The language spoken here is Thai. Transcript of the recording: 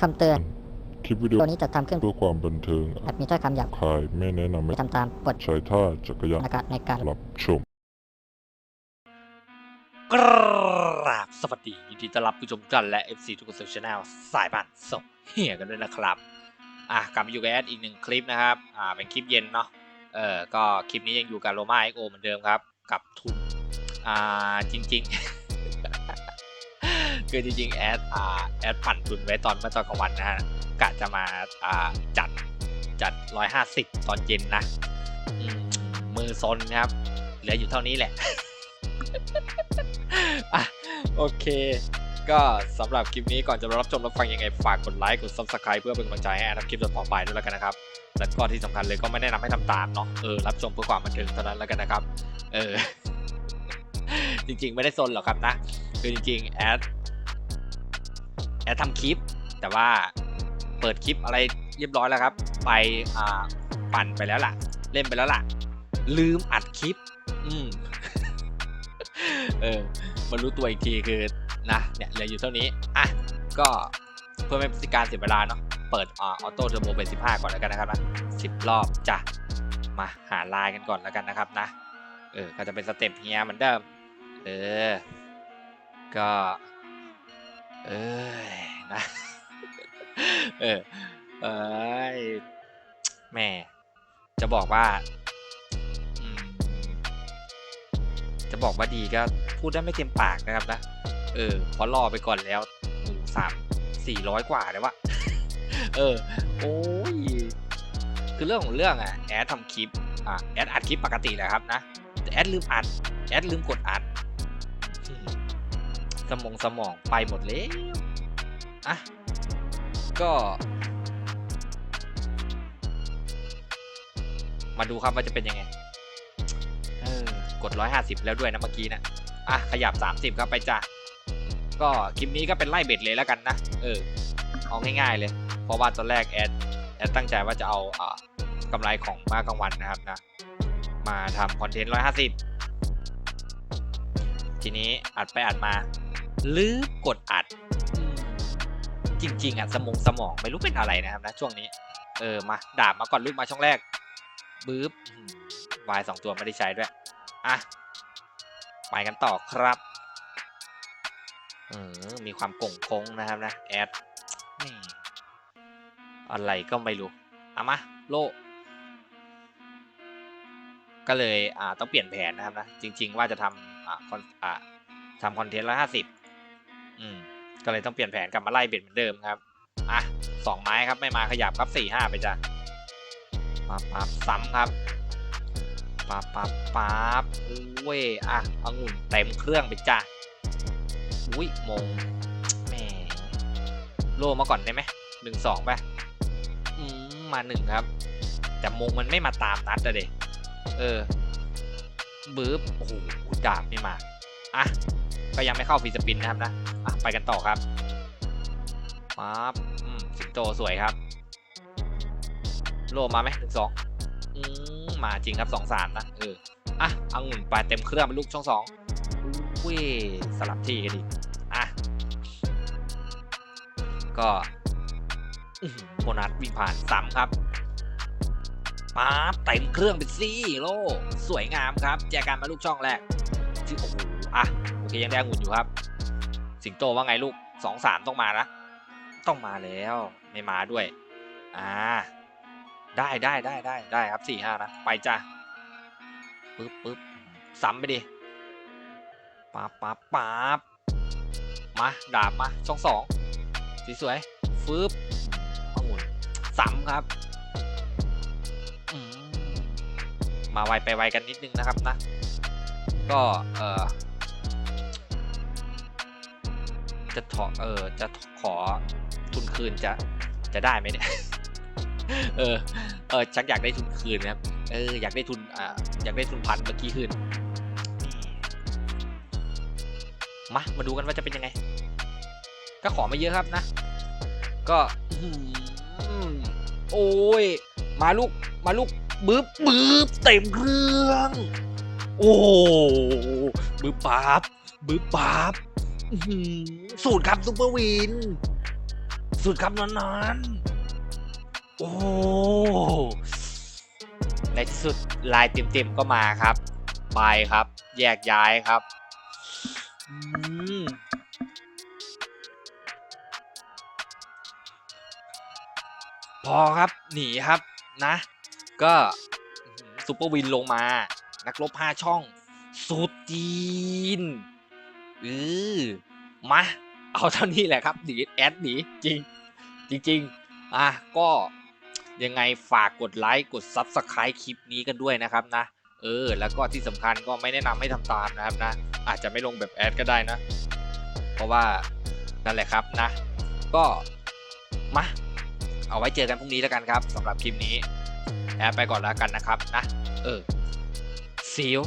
คำเตือน คลิปวิดีโอตัวนี้จะทำขึ้นเพื่อความบันเทิงอาจมีถ้อยคำหยาบคายไม่แนะนำให้ไม่ทำตามบทใช้ท่าจักรยานในการในการรับชม กราบสวัสดียินดีต้อนรับผู้ชมทุกท่านและ FC ทุกคนสู่ช anel สายบ้านส่งเฮียกันด้วยนะครับ อะกลับมาอยู่กับแอดอีกหนึ่งคลิปนะครับ อ่าเป็นคลิปเย็นเนาะ เออก็คลิปนี้ยังอยู่กับโรมาเอ็กโอเหมือนเดิมครับ กับทุนอ่าจริง ๆ คือจริงๆแอดอ่าแอดปั่นทุนไว้ตอนเมื่อตอนกลางวันนะฮะกะจะมาอ่าจัดจัด 150 ตอนเย็นนะอืมมือซนครับ เหลืออยู่เท่านี้แหละ อะ โอเค ก็สำหรับคลิปนี้ก่อนจะรับชมรับฟังยังไงฝากกดไลค์กด subscribe เพื่อเป็นกำลังใจให้อนทำคลิปต่อไปด้วยแล้วกันนะครับ และก็ที่สำคัญเลยก็ไม่แนะนำให้ทำตามเนาะเออรับชมเพื่อความบันเทิงเท่านั้นแล้วกันนะครับ เออ จริงๆไม่ได้ซนหรอกครับนะคือจริงๆแอดแอดทำคลิป แต่ว่าเปิดคลิปอะไรเรียบร้อยแล้วครับ ไปอ่าปั่นไปแล้วล่ะ เล่นไปแล้วล่ะ ลืมอัดคลิป อืมเออมารู้ตัวอีกทีคือ นะเนี่ยเหลืออยู่เท่านี้อะก็เพื่อไม่เป็นการเสียเวลาเนาะเปิดอออโต้เทอร์โบเป็น 15 ก่อนแล้วกันนะครับนะ10 รอบจ้ะมาหาลายกันก่อนแล้วกันนะครับนะเออก็จะเป็นสเต็ปเฮียเหมือนเดิมเออก็เอยนะเออเอยแม่จะบอกว่าจะบอกว่าดีก็พูดได้ไม่เต็มปากนะครับนะ เออเพราะรอไปก่อนแล้วสามสี่ร้อยกว่าเลยวะเออ โอ้ย คือเรื่องของเรื่องอะแอดทำคลิปอะแอดอัดคลิปปกติแหละครับนะแต่แอดลืมอัดแอดลืมกดอัด สมองสมองไปหมดแล้วอะก็ มาดูครับว่าจะเป็นยังไงเออกด 150 แล้วด้วยนะเมื่อกี้นะอะขยับ 30 ครับไปจ้ะ ก็คลิปนี้ก็เป็นไล่เบ็ดเลยแล้วกันนะ เออ เอาง่ายๆเลย เพราะว่าตอนแรกแอดแอดตั้งใจว่าจะเอาอ่ากำไรของมากลางวันนะครับนะ มาทำคอนเทนต์150ทีนี้อัดไปอัดมาลืมกดอัด จริง ๆอะสมองสมองไม่รู้เป็นอะไรนะครับนะช่วงนี้ เออมาดาบมาก่อนลูกมาช่องแรกบึ๊บอืมวายสองตัวไม่ได้ใช้ด้วย อะ ไปกันต่อครับ เออมีความโก่งคงนะครับนะแอดนี่อะไรก็ไม่รู้เอามาโลก็เลยอ่าต้องเปลี่ยนแผนนะครับนะจริง ๆ ว่าจะทำอ่าคอนอ่าทำคอนเทนต์ละห้าสิบอืมก็เลยต้องเปลี่ยนแผนกลับมาไล่เบ็ดเหมือนเดิมครับอะสองไม้ครับไม่มาขยับครับสี่ห้าไปจ้ะปั๊บปั๊บซ้ำครับปั๊บปั๊บปั๊บอุ้ยอะองุ่นเต็มเครื่องไปจ้ะ อุ้ยมงแหมโลมาก่อนได้ไหมหนึ่งสองไปมมาหนึ่งครับ แต่มงมันไม่มาตามนัดอะเด็เออบึ๊บโอ้โหดาบไม่มา อะ ก็ยังไม่เข้าฟีสปินนะครับนะอะไปกันต่อครับปั๊บอืมสิงโตสวยครับ โลมาไหมหนึ่งสองอืมมาจริงครับสองสามนะ เออ อะเอางุ่นไปเต็มเครื่องเป็นลูกช่องสองอุ้ย สลับที่กันดิอะก็โบนัสวิ่งผ่านซ้ำครับป๊าบเต็มเครื่องเป็นซี่โลสวยงามครับ แจกันมาลูกช่องแรกชื่อโอ้โหอะโอเคยังได้องุ่นอยู่ครับ สิงโตว่าไงลูกสองสามต้องมานะต้องมาแล้วไม่มาด้วยอ่าได้ได้ได้ได้ได้ครับสี่ห้านะ ไปจ้ะปึ๊บปึ๊บซ้ำไปดิ ปั๊บปั๊บปั๊บมาดาบมาช่องสองสีสวยฟืบองุ่นซ้ำครับมมาไวไปไวกันนิดนึงนะครับนะ ก็เออจะถอเออจะขอทุนคืนจะจะได้ไหมเนี่ยเออเออชักอยากได้ทุนคืนนะครับเอออยากได้ทุนอ่าอยากได้ทุนพันเมื่อกี้คืน มามาดูกันว่าจะเป็นยังไง ก็ขอมาเยอะครับนะ ก็โอ้ย มาลูก มาลูกบึ๊บบึ๊บเต็มเครื่อง โอ้บึ๊บปั๊บบึ๊บปั๊บอื้อหือสูตรครับซูเปอร์วิน สูตรครับนั้นๆ โอ้ในที่สุดลายเต็มๆก็มาครับ ไปครับ แยกย้ายครับ พอครับหนีครับนะ ก็ซูเปอร์วินลงมา นักรบห้าช่องสุดจีนเออมาเอาเท่านี้แหละครับหนีแอดหนีจริงจริงๆอะก็ยังไงฝากกดไลค์ กด Subscribe คลิปนี้กันด้วยนะครับนะ เออ แล้วก็ที่สำคัญก็ไม่แนะนำให้ทำตามนะครับนะ อาจจะไม่ลงแบบแอดก็ได้นะ เพราะว่านั่นแหละครับนะ ก็มาเอาไว้เจอกันพรุ่งนี้แล้วกันครับสำหรับคลิปนี้แอดไปก่อนแล้วกันนะครับนะ เออ see you